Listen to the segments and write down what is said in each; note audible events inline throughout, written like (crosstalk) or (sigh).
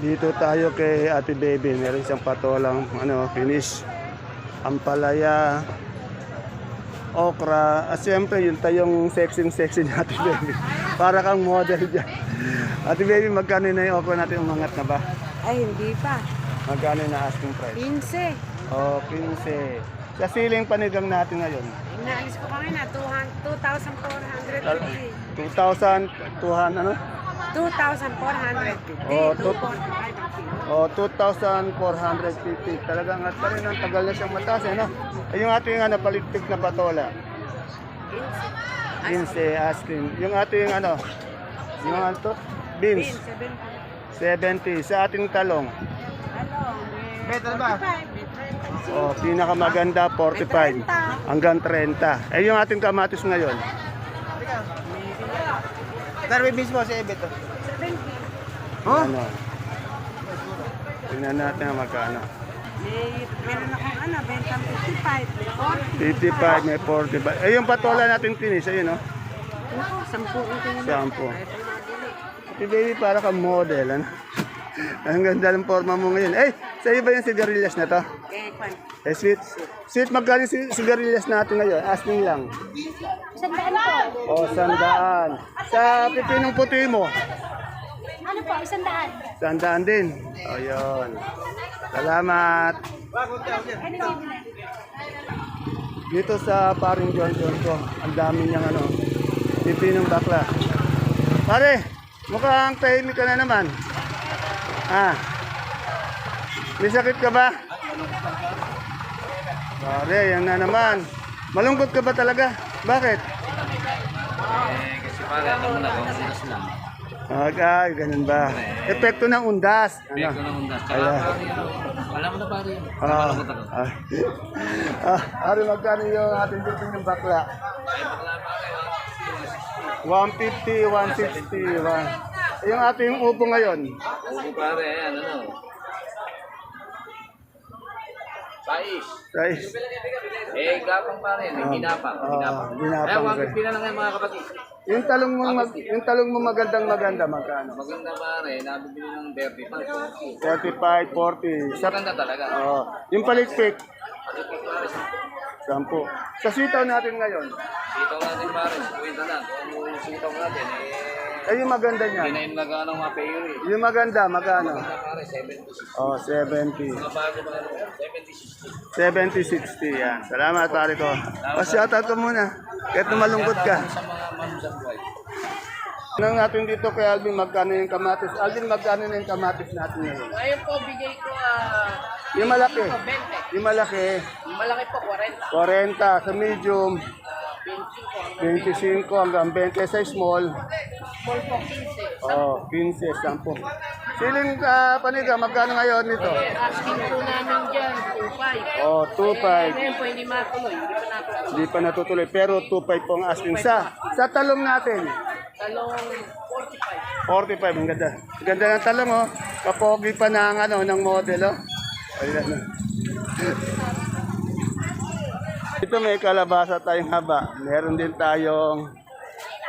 Dito tayo kay Ate Baby. Meron siyang patolang ano, finish. Ampalaya, okra. At siyempre, yun tayong sexy-sexy ni Ate Baby. (laughs) Para kang model dyan. Ate Baby, magkano na yung okra natin umangat na ba? Ay, hindi pa. Magkano na asking price? 15. O, 15. Sa siling panigang natin ngayon, Inaalis ko kami na 2,450. 2,200, ano? 2,450. Oh, two- 2,450. O, 2,450. Talagang at pa rin ang tagal na siyang mataas, ano? Eh, yung ating ano, palitik na patola. 15 asking. Yung ating ano, yung ano to? Beans, 70. Sa ating talong, Metal ba? o, pinakamaganda, 45. Hanggang 30. Eh, yung ating kamatis ngayon, Darby mismo si Ebet. 70. ano? Tingnan natin ang magkano. May, meron akong ano, bentang 55. 55, may 45. Eh, yung patola natin tinis, ayun, no? Ako, 10 ang tingin. Sampo. Si baby para kang model, ano? Ang ganda ng forma mo ngayon. Eh, sa'yo ba yung sigarilyas na to? Eh, kwan. Eh, sweet. Sweet, magkano si sigarilyas natin ngayon? Asking lang. Sandaan po. O, sandaan. Sa pipinong puti mo, Ano po, isandaan. sandaan din. O, yun. Salamat. Dito sa paring John John ko, ang dami niyang ano, pipinong bakla. Pare, mukhang tahimik ka na naman. Ah, may sakit ka ba? Pare, yan na naman. Malungkot ka ba talaga? Bakit? Kasi pare, alam mo na kung sinas lang. Okay, ganun ba? Epekto ng undas. Beko Ano? ng undas. Tsaka pare, alam mo na pare. Ah, ako. ah, ah, Ari, magkano yung ating bitin ng bakla? 150, 160, one. Yung ating upo ngayon, Oo pare, ano. Sais. guys, Eh, gapang pare, may ginapang. Ah, Ginapang. ginapang, Eh. 150 na lang mga kapatid. yung talong mo, mag, yung talong mo magandang maganda, magkano? Maganda pare, nabibili ng 35. 35, 40. Sa, Maganda talaga. oh, yung palikpik, 10. Sa sitaw natin ngayon, Sitaw natin pare, 50 lang. Kung yung sitaw natin, eh, ay yung maganda niya. Ginayin na gano'ng mga payuri. Yung maganda, magkano? Maganda pare, 70. Oh, 70. Mga bago mga ano, 70, 60. 70-60 yan. Salamat pare ko. O shoutout ko muna. Kahit na malungkot ka. Sa mga manu sa buhay. Tanong natin dito kay Alvin magkano yung kamatis. Alvin, magkano na yung kamatis natin ngayon? Ngayon po, bigay ko ah, Yung malaki. 20. Yung malaki, Yung malaki po, 40. 40. Sa medium, 25. 25 hanggang 20. Sa small, Small po, 15. oh, 15, 10. Siling uh, paniga, magkano ngayon nito? Asking po namin dyan, 2.5. Oh, 2.5. Ngayon po, hindi matuloy. Hindi pa natuloy. Hindi pa natutuloy. Pero 2.5 po ang asking. Sa, sa talong natin, Talong 45. 45, ang ganda. Ganda ng talong, oh. Kapogi pa ng, ano, ng model, oh. Ayan, oh. Ito may kalabasa tayong haba. Meron din tayong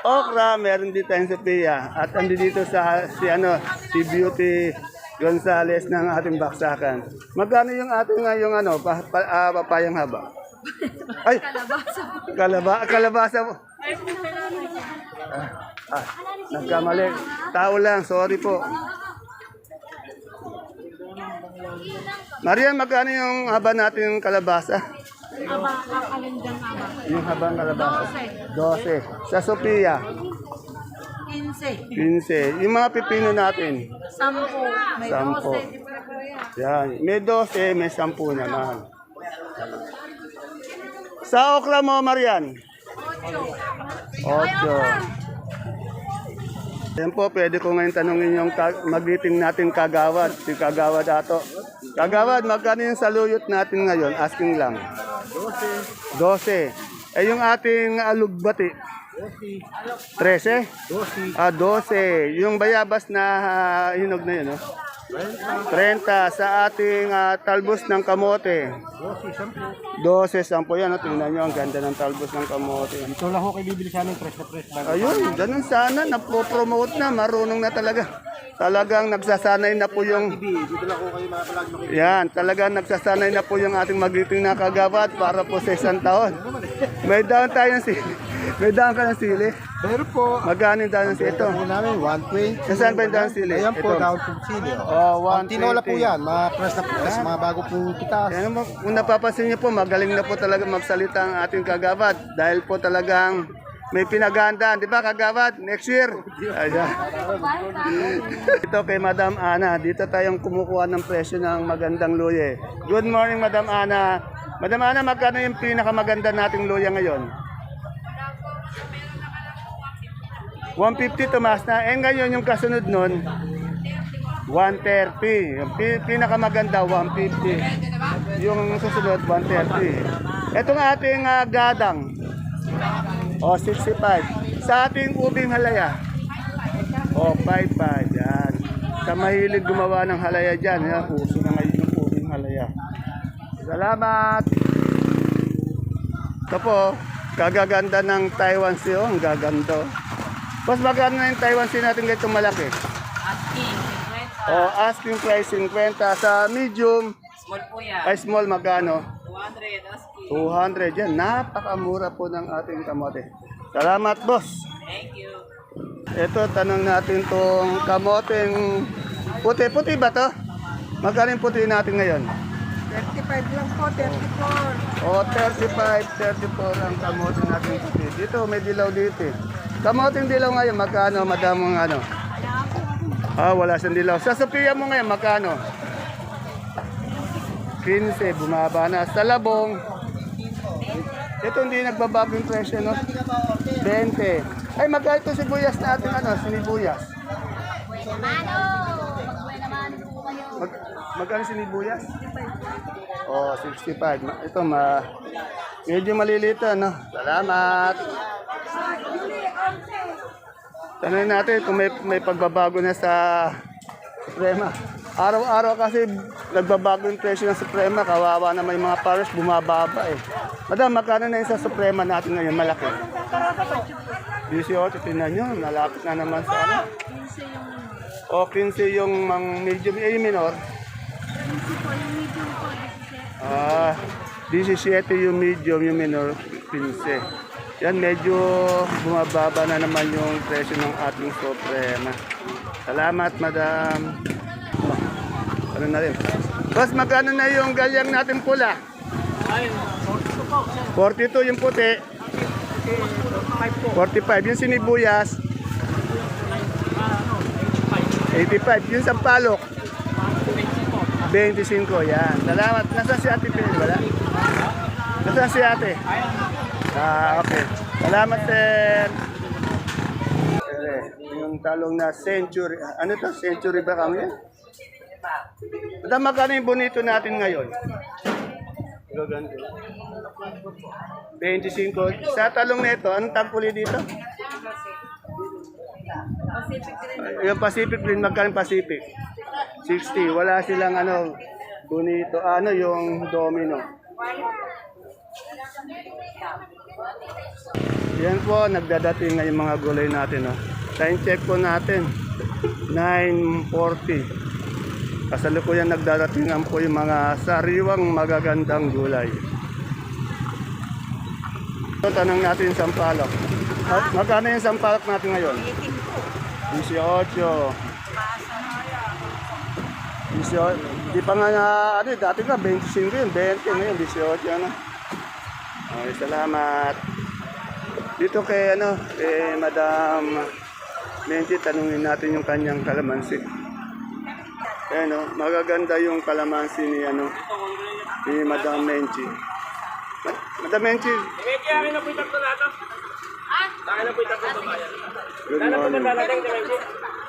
okra, meron din tayong sophia. At andi dito sa si ano, si Beauty Gonzales ng ating baksakan. Magkano yung ating nga yung ano, pa, pa, ah, papayang haba? (laughs) Ay, kalabasa. Kalaba, kalabasa. Ah, ah, nagkamali. Tao lang, sorry po. Marian, magkano yung haba natin yung kalabasa? Aba, kakalendang aba. Yung habang kalabasa? 12. Sa Sophia, 15. 15. Yung mga pipino natin, 10. May 10. Yan. May 12, may 10 naman. Sa okra mo, Marian? 8. Yan po, pwede ko ngayon tanongin yung magiting natin kagawad, si kagawad ato. Kagawad, magkano yung saluyot natin ngayon? Asking lang. 12. 12. Eh yung ating alugbati? 13. 13? Ah, 12. Yung bayabas na ah, hinog na yun, no? 30 sa ating ah, talbos ng kamote. 12, 10 po yan. Oh. Tingnan nyo, ang ganda ng talbos ng kamote. Ito lang ho kayo bibili sa amin, press na press. Ayun, ganun sana. Napopromote na. Marunong na talaga. Talagang nagsasanay na po yung... Dito lang ho kayo mga kalag Yan, talagang nagsasanay na po yung ating magiting na kagawad para po sa isang taon. May down tayo ng. May down ka ng sili. Pero po, Magkano yung down ng sili? Ito. po namin 120. Sa saan ba yung down ng sili? Ayan po, Ito. down to sili. Oh, Ang tinola 120. po yan, mga press na press, mga bago pong pitas. Yan mo, kung napapansin niyo po, magaling na po talaga magsalita ang ating kagawad dahil po talagang may pinagandaan, di ba kagawad? Next year. Ayan. (laughs) Ito kay Madam Ana, dito tayong kumukuha ng presyo ng magandang luya. Good morning Madam Ana. Madam Ana, magkano yung pinakamaganda nating luya ngayon? 150 tumaas na. Eh ngayon yung kasunod nun, 130. Yung pi- pinakamaganda, 150. Yung susunod, 130. Ito nga ating ah, gadang. O, 65. Sa ating ubing halaya. O, 55. Yan. Sa mahilig gumawa ng halaya dyan. Yan, uso na ngayon yung ubing halaya. Salamat! Ito po, kagaganda ng Taiwan Sea. Oh, ang gaganda. Mas magkano na yung Taiwan Sea natin ganitong malaki? O, asking price 50. Sa medium, Small po yan. ay small magkano? 200 asking. 200 yan. Napakamura po ng ating kamote. Salamat, boss. Thank you. Ito, tanong natin tong kamoteng puti-puti ba to? Magkano yung puti natin ngayon? 35 lang po, 34. O, 35, 34 ang kamote natin puti. Dito, may dilaw dito eh. Kamoteng dilaw ngayon, magkano, madam ang ano? Ah, wala siyang dilaw. Sa Sophia mo ngayon, magkano? 15, bumaba na. Sa labong, ito hindi nagbabago yung presyo, no? 20. Ay, magkano ito sibuyas natin, ano, sinibuyas? Mag, magkano sinibuyas? Oh, 65. Ma- Ito, ma, medyo malilito, no? Salamat. Tanong natin kung may, may pagbabago na sa Suprema. Araw-araw kasi nagbabago yung presyo ng Suprema. Kawawa na may mga pares bumababa eh. Madam, magkano na yung sa Suprema natin ngayon? Malaki. 18, tingnan nyo. Nalapit na naman sa ano. O 15 yung mang medium, yung minor. Ah, 17 yung medium, yung minor, 15. Yan, medyo bumababa na naman yung presyo ng ating Suprema. Salamat, madam. Oh, ano na rin. Boss, magkano na yung galyang natin pula? 42 yung puti. 45 yung sinibuyas. 85 yung sampalok. 25, yan. Salamat. Nasa si ate Pili, wala? Nasa si ate? Ah, okay. Salamat, sir. Yung talong na century. Ano to? Century ba kami? Madam, magkano yung bonito natin ngayon? Gaganda. 25. Sa talong na ito, anong tagpuli dito? Yung Pacific Green, magkano Pacific? 60. Wala silang ano, bonito, ano yung domino. Yan po, nagdadating na yung mga gulay natin. No? Time check po natin, 9.40. Kasalukuyan nagdadatingan po yung mga sariwang magagandang gulay. So, tanong natin yung sampalok. Mag- Magkano yung sampalok natin ngayon? 18. 18. Di pa nga na, ano, dati ka 25 yun, 20 ngayon, 18 ano. Okay, salamat. Dito kay ano, kay Madam Menchi, tanungin natin yung kanyang kalamansi. Ayan o, magaganda yung kalamansi ni ano, ni Madam Menchi. Ma- Madam Menchi. Good morning.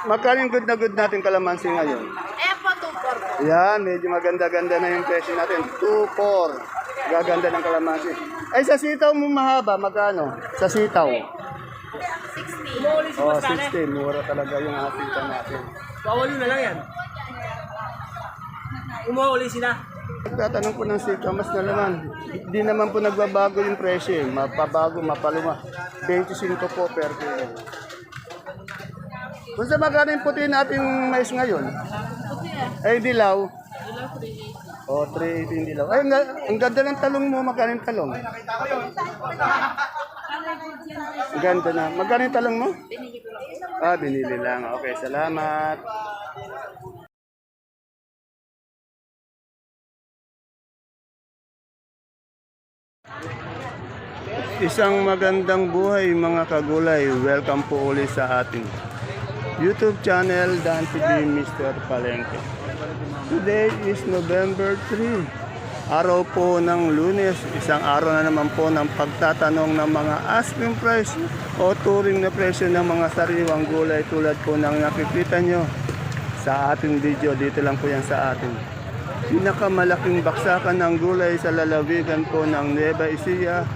Magkano yung good na good natin kalamansi ngayon? Eh po, 2 Yan, medyo maganda-ganda na yung presyo natin. 2-4. Gaganda ng kalamansi. Ay, sa sitaw mo mahaba, magkano? Sa sitaw? 60. Oh, 60. Mura talaga yung sitaw natin. Bawal na lang yan. Umuuli sila. Tatanong po ng sikamas na naman. Di naman po nagbabago yung presyo. eh. Mapabago, mapaluma. 25 po per kilo. Kung sa magkano yung puti nating mais ngayon? Ay, dilaw. O, oh, 380 yung dilaw. Ay, ang, ga- ang ganda ng talong mo. Magkano yung talong? Ang Ganda na. Magkano yung talong mo? Ah, binili lang. Okay, salamat. Isang magandang buhay mga kagulay. Welcome po ulit sa ating YouTube channel Dan TV Mr. Palengke. Today is November 3. Araw po ng lunes. Isang araw na naman po ng pagtatanong ng mga asking price o turing na presyo ng mga sariwang gulay tulad po ng nakikita nyo sa ating video. Dito lang po yan sa ating pinakamalaking baksakan ng gulay sa lalawigan po ng Nueva Ecija,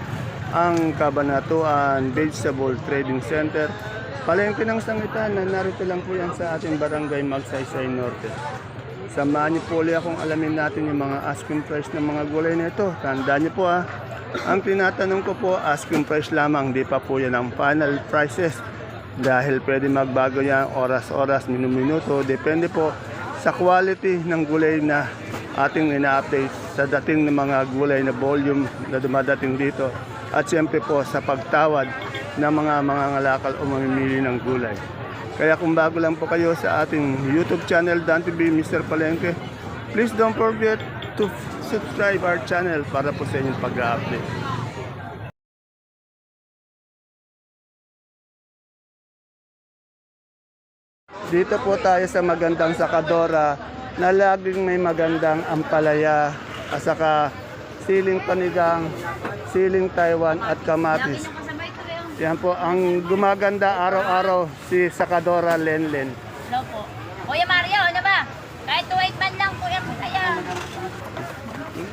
ang Kabanatuan Vegetable Trading Center. Palengke ng sangitan na narito lang po yan sa ating barangay Magsaysay Norte. Samahan niyo akong alamin natin yung mga asking price ng mga gulay na ito. Tandaan niyo po ah, ang tinatanong ko po asking price lamang, di pa po yan ang final prices. Dahil pwede magbago yan oras-oras, minuminuto, depende po sa quality ng gulay na ating ina-update sa dating ng mga gulay na volume na dumadating dito at siyempre po sa pagtawad ng mga mga ngalakal o mamimili ng gulay. Kaya kung bago lang po kayo sa ating YouTube channel Dan TV Mr. Palengke, please don't forget to subscribe our channel para po sa inyong pag-update. Dito po tayo sa magandang sakadora na laging may magandang ampalaya at saka siling panigang, siling Taiwan at kamatis. Yan po, ang gumaganda araw-araw si Sakadora Lenlen. Hello po. Kuya Mario, ano ba? Kahit 2.8 man lang, kuya po kaya.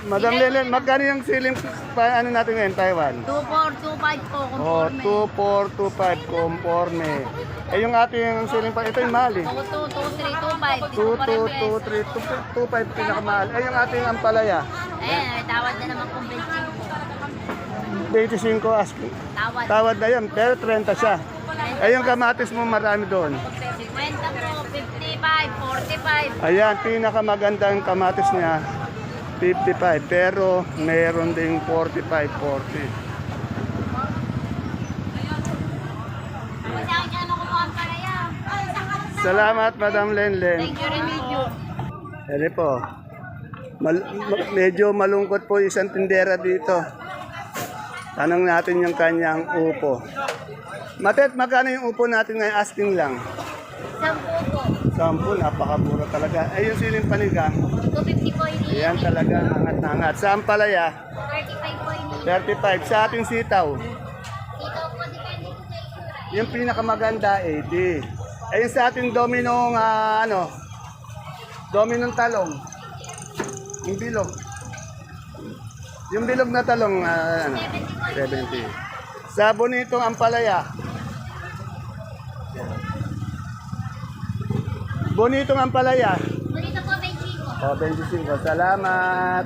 Madam Lenlen, magkano yung siling pa, ano natin ngayon, Taiwan? 2.4, 2.5 po, Oh, conforme. 2425 conforme. Eh yung ating siling pa, ito yung mahal eh. 2.2, 2.3, 2.5. 22, 23, 25 pinakamahal. Eh yung ating ampalaya, Ayan, may tawad na naman kung benching po. 25 asking. Tawad. Tawad na yan, pero 30 siya. Eh yung kamatis mo marami doon. 50 po, 55, 45. Ayan, pinakamagandang kamatis niya, 55. Pero meron ding 45, 40. Masaya ka na kumuha ang palaya. Salamat, Madam Lenlen. Thank you rin po. Ere po. Mal- ma- medyo malungkot po yung isang tindera dito. Tanong natin yung kanyang upo. Matet, magkano yung upo natin ngayon? Asking lang. Sampu po. Sampu, napakamura talaga. Ay, yung siling panigang. 250 po ini. Ayan talaga, angat na angat. Sa ampalaya, 35 po ini. 35. Sa ating sitaw, Dito po, depende po sa yung pinakamaganda, 80. Ayun sa ating dominong, ah, ano, dominong talong. Yung bilog. Yung bilog na talong, ah, ano, 70. Sa bonitong ampalaya. Bonitong ampalaya. Dito po, 25. O, 25. Salamat.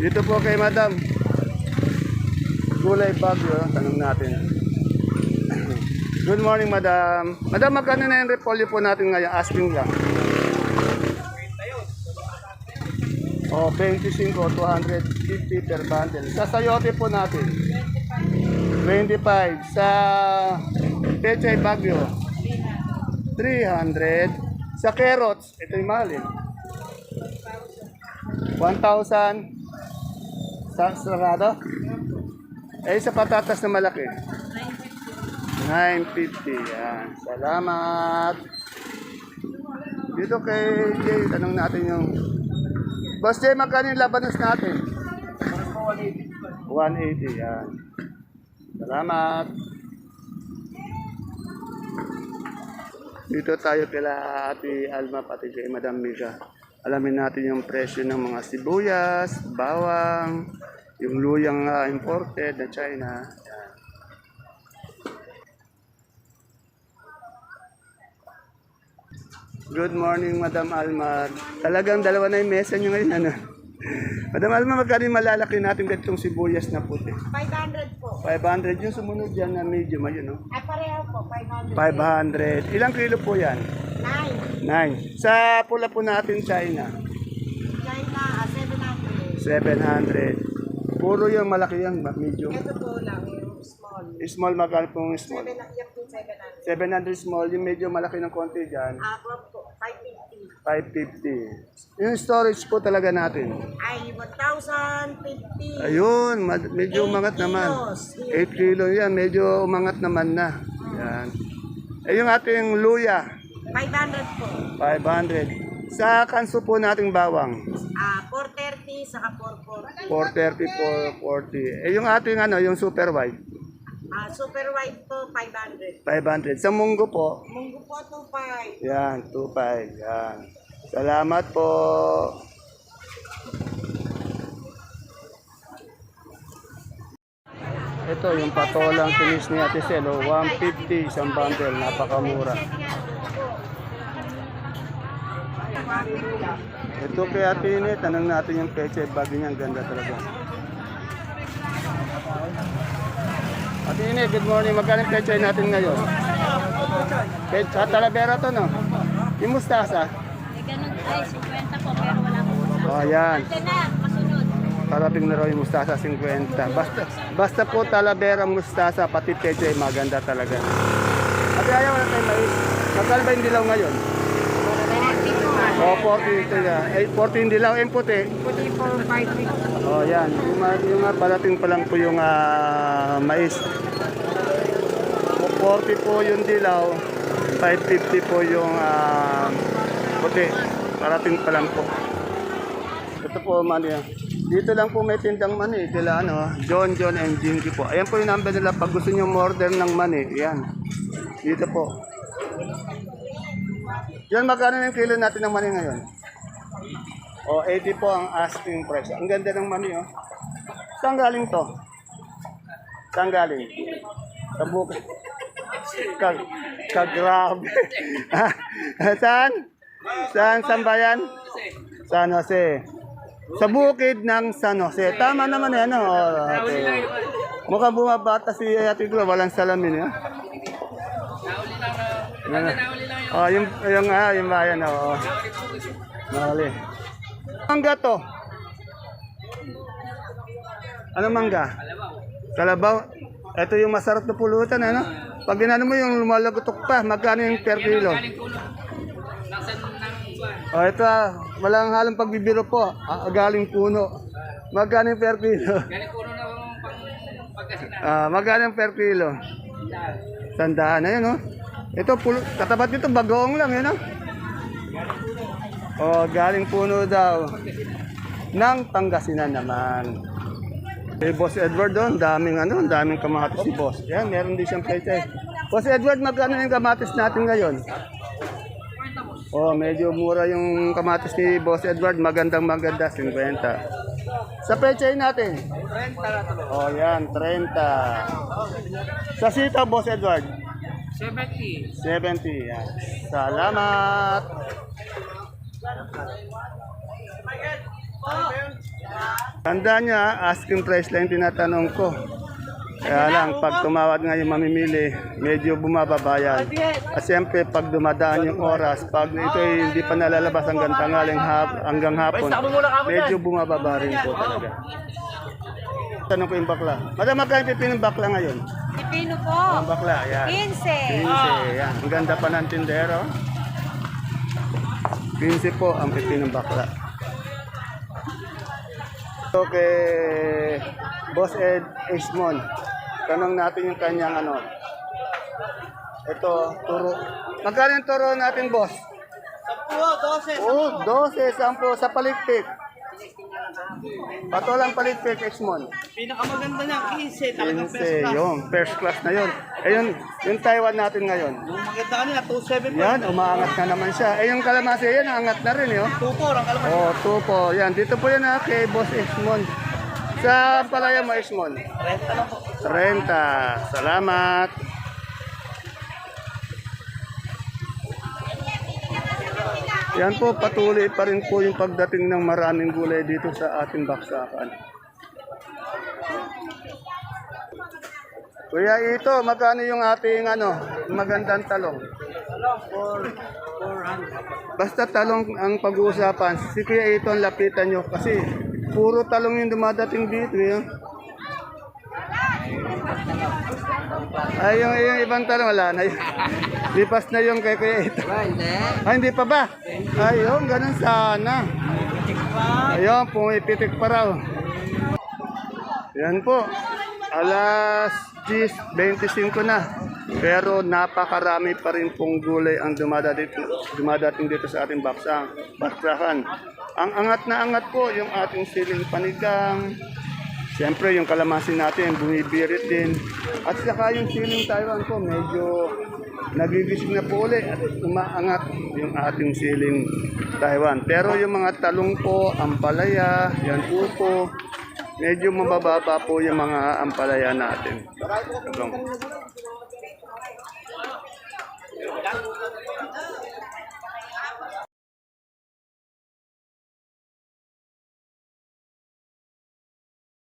Dito po kay Madam. Gulay Bagyo, tanong natin. Good morning, Madam. Madam, magkano na yung repolyo po natin ngayon? Asking lang. O, 25, 250 per bundle. Sa sayote po natin. 25. Sa Pechay Bagyo. 300. Sa carrots, ito yung mahal eh. 1,000. Sa sarado? Eh, sa patatas na malaki. 950. Yan. Salamat. Dito kay Jay, tanong natin yung... Boss Jay, magkano yung labanos natin? 180. Yan. Salamat. Dito tayo kila Ate Alma pati kay Madam Mika. Alamin natin yung presyo ng mga sibuyas, bawang, yung luyang ah, imported na China. Good morning, Madam Almar. Talagang dalawa na yung mesa niyo ngayon, ano? (laughs) Madam Almar, magkano yung malalaki natin ganitong sibuyas na puti? 500 po. 500 yung sumunod dyan na medium, ayun, no? Ay, pareho po, 500. 500. Ilang kilo po yan? 9. 9. Sa pula po natin, China. China, ah, 700. 700. Puro yung malaki yan, medium. Ito po lang, yung small. Small, magkano pong small? 7, yan po 700. 700 small, yung medyo malaki ng konti dyan, Ah, po, 550. 550. Yung storage po talaga natin. Ay, 1,050. Ayun, medyo Eight umangat naman. kilos. 8 kilo yan, medyo umangat naman na. Yan. Eh, yung ating luya, 500 po. 500. Sa kanso po nating bawang, Ah, 430, saka 440. 430 po, 40. Eh, yung ating ano, yung super white, Ah, super white po, 500. 500. Sa munggo po, Munggo po, 25. yan, 25. Yan. Salamat po. Ito yung patolang finish ni Ate Sel, oh, 150 isang bundle, napakamura. Ito kay Ate Ine, tanong natin yung peche, bago niya, ang ganda talaga. Ate Ine, good morning, magkano yung natin ngayon? Peche, sa Talavera to, no? Yung mustasa? Ay, 50 po, pero wala po. Oh, yan. Ito na, masunod. Parating na raw yung mustasa 50. Basta, basta po Talavera mustasa, pati peche, maganda talaga. Ate, ayaw na tayo mais. Magkano ba yung dilaw ngayon? Oh, 40 ito na. Eh, 40 yung dilaw, yung puti. Puti po, 550. Oh, yan. Yung, mga- yung mga parating pa lang po yung ah, mais. 40 po yung dilaw, 550 po yung ah, puti. Parating pa lang po. Ito po, mani. Dito lang po may tindang mani. Kila ano, John, John and Jinky po. Ayan po yung number nila. Pag gusto nyo order ng mani, yan. Dito po. Yan, magkano yung kilo natin ng mani ngayon? O, 80 po ang asking price. Ang ganda ng mani, oh. Saan galing to? Saan galing? Sa bukid. (laughs) Kag, kagrabe. (laughs) saan? Saan? Saan bayan? San Jose. Sa bukid ng San Jose. Tama naman yan, oh. Okay. Mukhang bumabata si Ate Glo. Walang salamin, eh. Ano? Oh, yung yung ah, yung bayan oh. Nahuli. Mangga to. Ano mangga? Kalabaw. Ito yung masarap na pulutan, ano? Pag ginano mo yung lumalagotok pa, magkano yung per kilo? Oh, ito ah, walang halong pagbibiro po. Ah, galing puno. Magkano yung per kilo? Galing puno na pang pagkasinan. Ah, magkano yung per kilo? Tandaan na yun, oh. Ito, pulo, katapat nito, bagoong lang, yun, oh. Oh, galing puno daw. Nang Pangasinan naman. Eh, Boss Edward doon, daming ano, daming kamatis si Boss. Yan, meron din siyang pechay. Boss Edward, magkano yung kamatis natin ngayon? Oh, medyo mura yung kamatis ni Boss Edward. Magandang maganda, 50. Sa pechay natin? 30 Oh, yan, 30. Sa sita, Boss Edward? 70. 70. Yan. Salamat. Tanda niya, asking price lang tinatanong ko. Kaya lang, pag tumawad nga yung mamimili, medyo bumababa yan. At siyempre, pag dumadaan yung oras, pag ito ay hindi pa nalalabas hanggang tangaling hap, hanggang hapon, medyo bumababa rin po talaga. Tanong ko yung bakla. Madam, magkano yung pipinong bakla ngayon? Pipino po, Ang bakla, yan. 15. 15, yan. Ang ganda pa ng tindero. 15 po ang pipinong bakla. Okay, Boss Ed Ismon. Tanong natin yung kanyang ano. Ito, turo. Magkano yung turo natin, boss? 10 12. Oh, 12, 10 sa palikpik. Pato lang palikpik, Ismon. Pinakamaganda niya, 15. Talagang best 15, yung first class na yun. Eh, yun, yung Taiwan natin ngayon. Yung maganda kanina, 2.7 Yan, umaangat na naman siya. Eh, yung kalamansi, yan, angat na rin, yun. 2.4 ang kalaman. Oh, tupo. Yan, dito po yan ha, kay Boss Esmond. Sa palaya mo, Esmond? 30 lang po. 30. Salamat. Yan po, patuloy pa rin po yung pagdating ng maraming gulay dito sa ating baksakan. Kuya ito, magkano yung ating ano, magandang talong? Basta talong ang pag-uusapan. Si Kuya ito ang lapitan nyo kasi puro talong yung dumadating dito. Yun. Ay, yung, yung ibang talong, wala na yun. (laughs) Lipas na yung kay Kuya ito. Ay, hindi pa ba? Ayun, ganun sana. Ayun, pumipitik pa raw. Yan po. Alas 10.25 na. Pero napakarami pa rin pong gulay ang dumadating, dumadating dito sa ating baksang, baksakan. Ang angat na angat po yung ating siling panigang. Siyempre, yung kalamansi natin, bumibirit din. At saka yung siling Taiwan ko, medyo nagigising na po ulit at umaangat yung ating siling Taiwan. Pero yung mga talong po, ampalaya, yan po po, medyo mabababa po yung mga ampalaya natin. Talong.